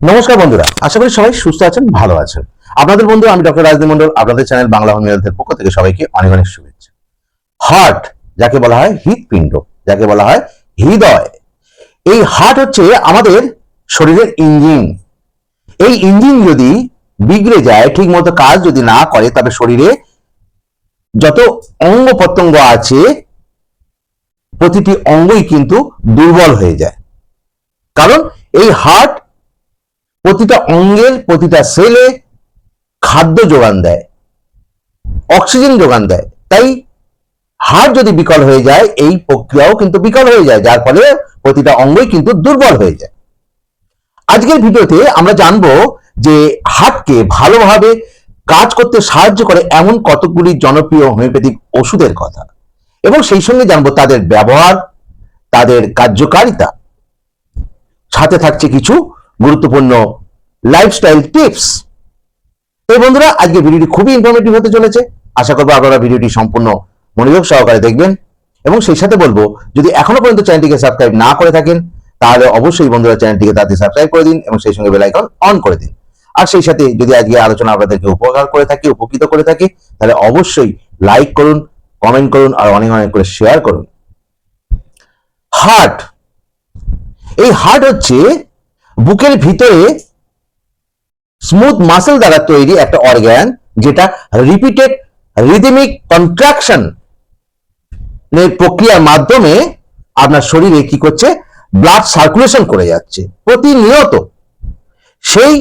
নমস্কার বন্ধুরা, আশা করি সবাই সুস্থ আছেন, ভালো আছেন। আপনাদের বন্ধু, আমি ডক্টর রাজদীপ মন্ডল আপনাদের চ্যানেল বাংলা হোম হেলথের পক্ষ থেকে সবাইকে অনেক অনেক শুভেচ্ছা। হার্ট, যাকে বলা হয় হৃদপিণ্ড যাকে বলা হয় হৃদয়, এই হার্ট হচ্ছে আমাদের শরীরের ইঞ্জিন। এই ইঞ্জিন যদি বিগড়ে যায় ঠিক মতো কাজ যদি না করে, তবে শরীরে যত অঙ্গ প্রত্যঙ্গ আছে, প্রতিটি অঙ্গই কিন্তু দুর্বল হয়ে যায়। কারণ এই হার্ট প্রতিটা অঙ্গের প্রতিটা সেলে খাদ্য যোগান দেয়, অক্সিজেন যোগান দেয়। তাই হার্ট যদি বিকল হয়ে যায়, এই প্রক্রিয়াও কিন্তু বিকল হয়ে যায়, যার ফলে প্রতিটা অঙ্গই কিন্তু দুর্বল হয়ে যায়। আজকের ভিডিওতে আমরা জানব যে হার্টকে ভালোভাবে কাজ করতে সাহায্য করে এমন কতগুলি জনপ্রিয় হোমিওপ্যাথিক ওষুধের কথা। এবং সেই সঙ্গে জানব তাদের ব্যবহার, তাদের কার্যকারিতা। সাথে থাকছে কিছু গুরুত্বপূর্ণ লাইফস্টাইল টিপস এই বন্ধুরা আজকে ভিডিওটি খুবই ইনফরমেটিভ হতে চলেছে। আশা করব আপনারা ভিডিওটি সম্পূর্ণ মনোযোগ সহকারে দেখবেন। এবং সেই সাথে বলব, যদি এখনও পর্যন্ত চ্যানেলটিকে সাবস্ক্রাইব না করে থাকেন, তাহলে অবশ্যই বন্ধুরা চ্যানেলটিকে তাড়াতাড়ি সাবস্ক্রাইব করে দিন এবং সেই সঙ্গে বেল আইকন অন করে দিন। আর সেই সাথে যদি আজকে আলোচনা আপনাদেরকে উপকার করে থাকে, উপকৃত করে থাকে, তাহলে অবশ্যই লাইক করুন কমেন্ট করুন, আর অনেক অনেক করে শেয়ার করুন। হার্ট এই হার্ট হচ্ছে বুকের ভিতরে স্মুথ মাসেল দ্বারা তৈরি একটা অর্গ্যান যেটা রিপিটেড রিদমিক কন্ট্রাকশন প্রক্রিয়ার মাধ্যমে আপনার শরীরে কি করছে? ব্লাড সার্কুলেশন করে যাচ্ছে প্রতিনিয়ত। সেই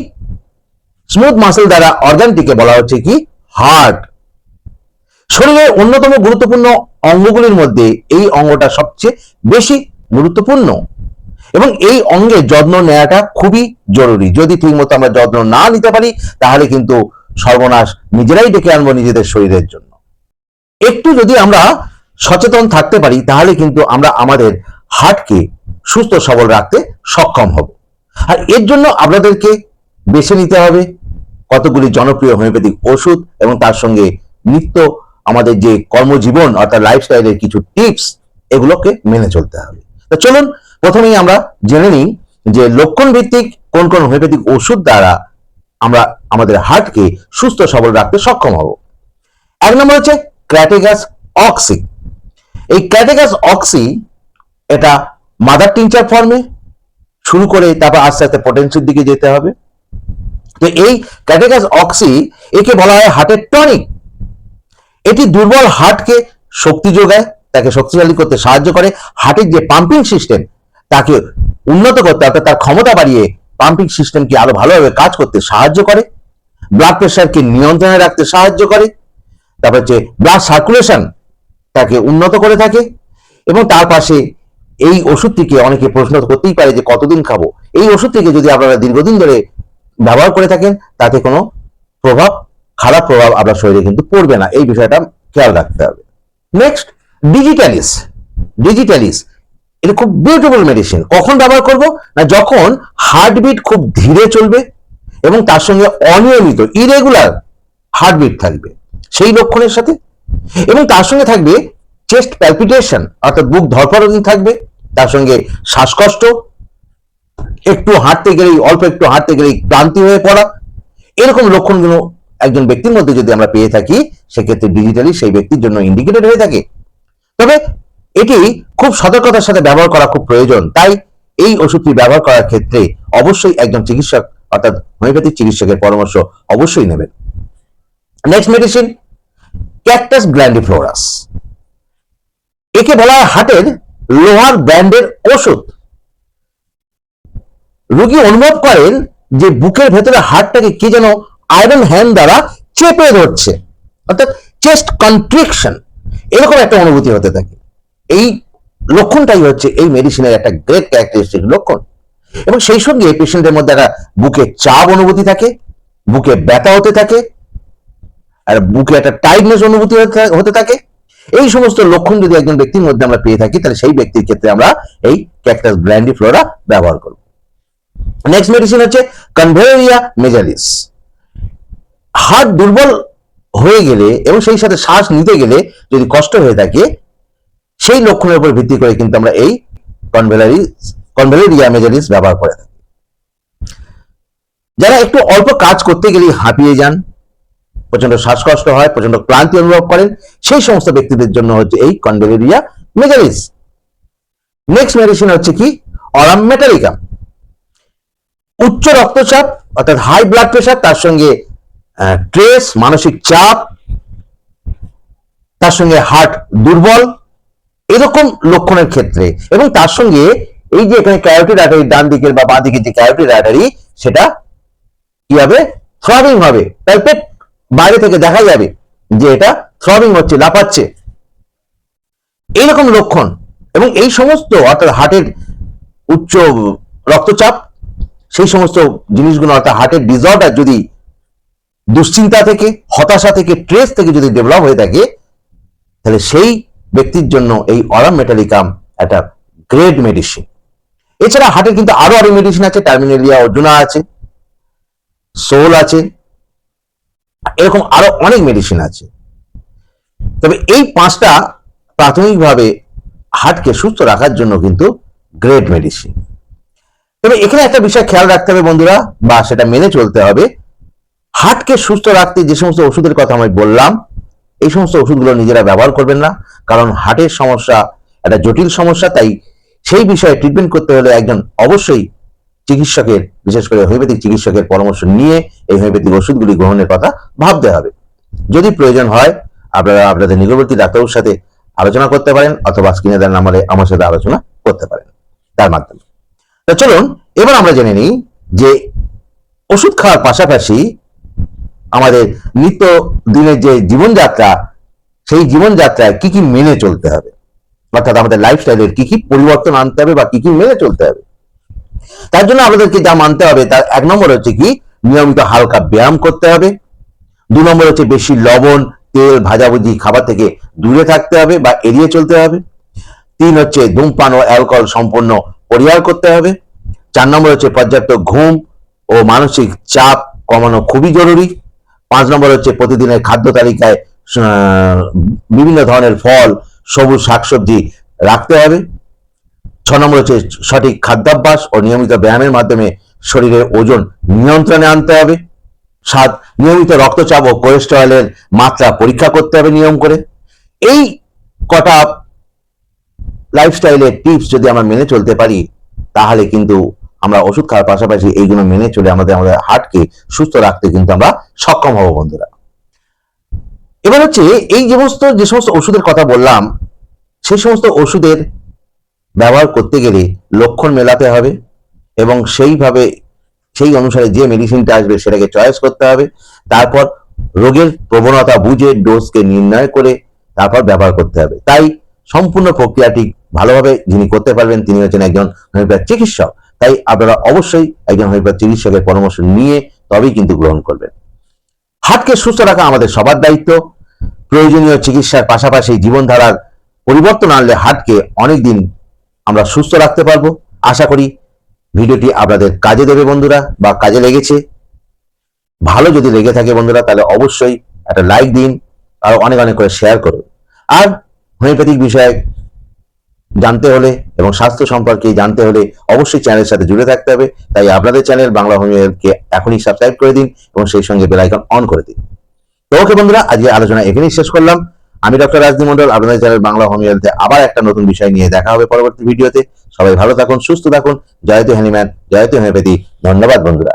স্মুথ মাসেল দ্বারা অর্গানটিকে বলা হচ্ছে কি? হার্ট শরীরের অন্যতম গুরুত্বপূর্ণ অঙ্গগুলির মধ্যে এই অঙ্গটা সবচেয়ে বেশি গুরুত্বপূর্ণ। এবং এই অঙ্গের যত্ন নেওয়াটা খুবই জরুরি। যদি ঠিকমতো আমরা যত্ন না নিতে পারি, তাহলে কিন্তু সর্বনাশ নিজেরাই ডেকে আনব নিজেদের শরীরের জন্য। একটু যদি আমরা সচেতন থাকতে পারি, তাহলে কিন্তু আমরা আমাদের হার্টকে সুস্থ সবল রাখতে সক্ষম হব। আর এর জন্য আপনাদেরকে বেছে নিতে হবে কতগুলি জনপ্রিয় হোমিওপ্যাথিক ওষুধ এবং তার সঙ্গে নিত্য আমাদের যে কর্মজীবন অর্থাৎ লাইফস্টাইলের কিছু টিপস এগুলোকে মেনে চলতে হবে। তো চলুন প্রথমেই আমরা জেনে নিই যে লক্ষণ ভিত্তিক কোন কোন হোমিওপ্যাথিক ওষুধ দ্বারা আমরা আমাদের হার্টকে সুস্থ সবল রাখতে সক্ষম হব। এক নম্বর হচ্ছে ক্র্যাটেগাস অক্সি। এই ক্র্যাটেগাস অক্সি এটা মাদার টিনচার ফর্মে শুরু করে তারপর আস্তে আস্তে পটেন্সির দিকে যেতে হবে। তো এই ক্যাটেগাস অক্সি একে বলা হয় হার্টের টনিক। এটি দুর্বল হার্টকে শক্তি যোগায়, তাকে শক্তিশালী করতে সাহায্য করে, হার্টের যে পাম্পিং সিস্টেম তাকে উন্নত করতে, অর্থাৎ তার ক্ষমতা বাড়িয়ে পাম্পিং সিস্টেমকে আরও ভালোভাবে কাজ করতে সাহায্য করে। ব্লাড প্রেশারকে নিয়ন্ত্রণে রাখতে সাহায্য করে। তারপর হচ্ছে ব্লাড সার্কুলেশন তাকে উন্নত করে থাকে এবং তার পাশে এই ওষুধটিকে অনেকে প্রশ্ন করতেই পারে যে কতদিন খাব? এই ওষুধটিকে যদি আপনারা দীর্ঘদিন ধরে ব্যবহার করে থাকেন, তাতে কোনো প্রভাব, খারাপ প্রভাব আপনার শরীরে কিন্তু পড়বে না। এই বিষয়টা খেয়াল রাখতে হবে। নেক্সট ডিজিটালিস ডিজিটালিস এটা খুব বিউটিফুল মেডিসিন কখন ব্যবহার করব? না, যখন হার্টবিট খুব ধীরে চলবে এবং তার সঙ্গে অনিয়মিত ইরেগুলার হার্টবিট থাকবে, সেই লক্ষণের সাথে। এবং তার সঙ্গে থাকবে চেস্ট প্যালপিটেশন অর্থাৎ বুক ধরফরনি থাকবে, তার সঙ্গে শ্বাসকষ্ট, একটু হাঁটতে গেলেই, অল্প একটু হাঁটতে গেলেই ক্লান্তি হয়ে পড়া। এরকম লক্ষণগুলো একজন ব্যক্তির মধ্যে যদি আমরা পেয়ে থাকি, সেক্ষেত্রে ডিজিটালি সেই ব্যক্তির জন্য ইন্ডিকেটেড হয়ে থাকে। তবে এটি খুব সতর্কতার সাথে ব্যবহার করা খুব প্রয়োজন। তাই এই ওষুধটি ব্যবহার করার ক্ষেত্রে অবশ্যই একজন চিকিৎসক, অর্থাৎ হোমিওপ্যাথিক চিকিৎসকের পরামর্শ অবশ্যই নেবেন। নেক্সট মেডিসিন ক্যাকটাস গ্ল্যান্ডিফ্লোরাস একে বলা হয় হার্টের লোহার ব্র্যান্ডের ওষুধ। রোগী অনুভব করেন যে বুকের ভেতরে হার্টটাকে কে যেন আয়রন হ্যান্ড দ্বারা চেপে ধরছে, অর্থাৎ চেস্ট কন্ট্রিকশন। এরকম একটা অনুভূতি হতে থাকে। এই লক্ষণটাই হচ্ছে এই মেডিসিনের একটা গ্রেট ক্যারেক্টারিস্টিক লক্ষণ। এবং সেই সঙ্গে পেশেন্টের মধ্যে একটা বুকে চাপ অনুভূতি থাকে, বুকে ব্যথা হতে থাকে, আর বুকে একটা টাইটনেস অনুভূতি হতে থাকে এই সমস্ত লক্ষণ যদি একজন ব্যক্তির মধ্যে আমরা পেয়ে থাকি, তাহলে সেই ব্যক্তির ক্ষেত্রে আমরা এই ক্যাকটাস গ্ল্যান্ডিফ্লোরা ব্যবহার করব। নেক্সট মেডিসিন হচ্ছে কনভেরিয়া মেজালিস হার্ট দুর্বল হয়ে গেলে এবং সেই সাথে শ্বাস নিতে গেলে যদি কষ্ট হয়ে থাকে সেই লক্ষণের উপর ভিত্তি করে কিন্তু আমরা এই কনভেলারি কনভেলেরিয়া মেজালিস ব্যবহার করে থাকি। যারা একটু অল্প কাজ করতে গেলেই হাঁপিয়ে যান প্রচণ্ড শ্বাসকষ্ট হয় প্রচণ্ড ক্লান্তি অনুভব করেন, সেই সমস্ত ব্যক্তিদের জন্য হচ্ছে এই কনভেলেরিয়া মেজালিস নেক্সট মেডিসিন হচ্ছে কি? অরাম মেটালিকা উচ্চ রক্তচাপ, অর্থাৎ হাই ব্লাড প্রেশার তার সঙ্গে ট্রেস মানসিক চাপ, তার সঙ্গে হার্ট দুর্বল এরকম লক্ষণের ক্ষেত্রে এবং তার সঙ্গে এই যে এখানে ক্যারোটিড আর্টারি ডান দিকের বা বাঁ দিকের যে ক্যারোটিড আর্টারি সেটা কি হবে? থ্রবিং হবে। পেট বাইরে থেকে দেখা যাবে যে এটা থ্রবিং হচ্ছে, লাফাচ্ছে। এইরকম লক্ষণ এবং এই সমস্ত, অর্থাৎ হার্টের উচ্চ রক্তচাপ, সেই সমস্ত জিনিসগুলো, অর্থাৎ হার্টের ডিসঅর্ডার যদি দুশ্চিন্তা থেকে, হতাশা থেকে ট্রেস থেকে যদি ডেভেলপ হয়ে থাকে, তাহলে সেই ব্যক্তির জন্য এই অরাম মেটালিকাম একটা গ্রেট মেডিসিন এছাড়া হার্টের কিন্তু আরও আরও মেডিসিন আছে টার্মিনেলিয়া অর্জুনা আছে সোল আছে, এরকম আরও অনেক মেডিসিন আছে। তবে এই পাঁচটা প্রাথমিকভাবে হার্টকে সুস্থ রাখার জন্য কিন্তু গ্রেট মেডিসিন তবে এখানে একটা বিষয় খেয়াল রাখতে হবে বন্ধুরা, বা সেটা মেনে চলতে হবে। হার্টকে সুস্থ রাখতে যে সমস্ত ওষুধের কথা আমি বললাম, এই সমস্ত ওষুধগুলো নিজেরা ব্যবহার করবেন না। কারণ হার্টের সমস্যা, একটা জটিল সমস্যা, তাই সেই বিষয়ে ট্রিটমেন্ট করতে হলে একজন অবশ্যই চিকিৎসকের, বিশেষ করে হোমিওপ্যাথিক চিকিৎসকের পরামর্শ নিয়ে এই হোমিওপ্যাথিক ওষুধগুলি গ্রহণের কথা ভাবতে হবে। যদি প্রয়োজন হয়, আপনারা আপনাদের নিকটবর্তী ডাক্তারের সাথে আলোচনা করতে পারেন অথবা স্ক্রিনে দেওয়ার নাম্বারে আমার সাথে আলোচনা করতে পারেন। তার মাধ্যমে। তো চলুন, এবার আমরা জেনে নিই যে ওষুধ খাওয়ার পাশাপাশি আমাদের নিত্য দিনের যে জীবনযাত্রা সেই জীবনযাত্রায় কি কি মেনে চলতে হবে? অর্থাৎ আমাদের লাইফস্টাইলের কি কি পরিবর্তন আনতে হবে বা কি কি মেনে চলতে হবে? তার জন্য আমাদেরকে যা মানতে হবে, তার এক নম্বর হচ্ছে কি? নিয়মিত হালকা ব্যায়াম করতে হবে। দু নম্বর হচ্ছে বেশি লবণ, তেল, ভাজাভুজি, খাবার থেকে দূরে থাকতে হবে বা এড়িয়ে চলতে হবে। তিন হচ্ছে ধূমপান ও অ্যালকোহল সম্পূর্ণ পরিহার করতে হবে। চার নম্বর হচ্ছে পর্যাপ্ত ঘুম ও মানসিক চাপ কমানো খুবই জরুরি। পাঁচ নম্বর হচ্ছে প্রতিদিনের খাদ্য তালিকায় বিভিন্ন ধরনের ফল, সবুজ শাকসবজি রাখতে হবে। ছ নম্বর হচ্ছে সঠিক খাদ্যাভ্যাস ও নিয়মিত ব্যায়ামের মাধ্যমে শরীরের ওজন নিয়ন্ত্রণে আনতে হবে। সাত, নিয়মিত রক্তচাপ ও কোলেস্টেরলের মাত্রা পরীক্ষা করতে হবে নিয়ম করে। এই কটা লাইফস্টাইলের টিপস যদি আমরা মেনে চলতে পারি, তাহলে কিন্তু আমরা ওষুধ খাওয়ার পাশাপাশি এইগুলো মেনে চলে আমাদের আমাদের হার্টকে সুস্থ রাখতে কিন্তু আমরা সক্ষম হব বন্ধুরা। এবার হচ্ছে এই যে সমস্ত যে সমস্ত ওষুধের কথা বললাম, সেই সমস্ত ওষুধের ব্যবহার করতে গেলে লক্ষণ মেলাতে হবে এবং সেইভাবে, সেই অনুসারে যে মেডিসিনটা আসবে সেটাকে চয়েস করতে হবে। তারপর রোগের প্রবণতা বুঝে ডোজকে নির্ণয় করে তারপর ব্যবহার করতে হবে। তাই সম্পূর্ণ প্রক্রিয়াটি ভালোভাবে যিনি করতে পারবেন, তিনি হচ্ছেন একজন হোমিওপ্যাথ চিকিৎসক। তাই আপনারা অবশ্যই একজন হোমিওপ্যাথ চিকিৎসকের পরামর্শ নিয়ে তবেই কিন্তু গ্রহণ করবেন। হার্টকে সুস্থ রাখা আমাদের সবার দায়িত্ব। প্রয়োজনীয় চিকিৎসার পাশাপাশি জীবনধারার পরিবর্তন আনলে হার্টকে অনেকদিন আমরা সুস্থ রাখতে পারব। আশা করি ভিডিওটি আপনাদের কাজে দেবে বন্ধুরা বা কাজে লেগেছে। ভালো যদি লেগে থাকে বন্ধুরা, তাহলে অবশ্যই একটা লাইক দিন আর অনেক অনেক করে শেয়ার করুন। আর হোমিওপ্যাথিক বিষয়ে জানতে হলে এবং স্বাস্থ্য সম্পর্কে জানতে হলে অবশ্যই চ্যানেলের সাথে জুড়ে থাকতে হবে। তাই আপনাদের চ্যানেল বাংলা হোমিওপ্যাথকে এখনই সাবস্ক্রাইব করে দিন এবং সেই সঙ্গে বেল আইকন অন করে দিন। ওকে বন্ধুরা আজকে আলোচনা এখানেই শেষ করলাম। আমি ডক্টর রাজনি মন্ডল আপনাদের চ্যানেল বাংলা হোমিওপ্যাথে আবার একটা নতুন বিষয় নিয়ে দেখা হবে পরবর্তী ভিডিওতে। সবাই ভালো থাকুন, সুস্থ থাকুন। জয়তু হ্যানিম্যান। জয়তু হোমিওপ্যাথি। ধন্যবাদ, বন্ধুরা।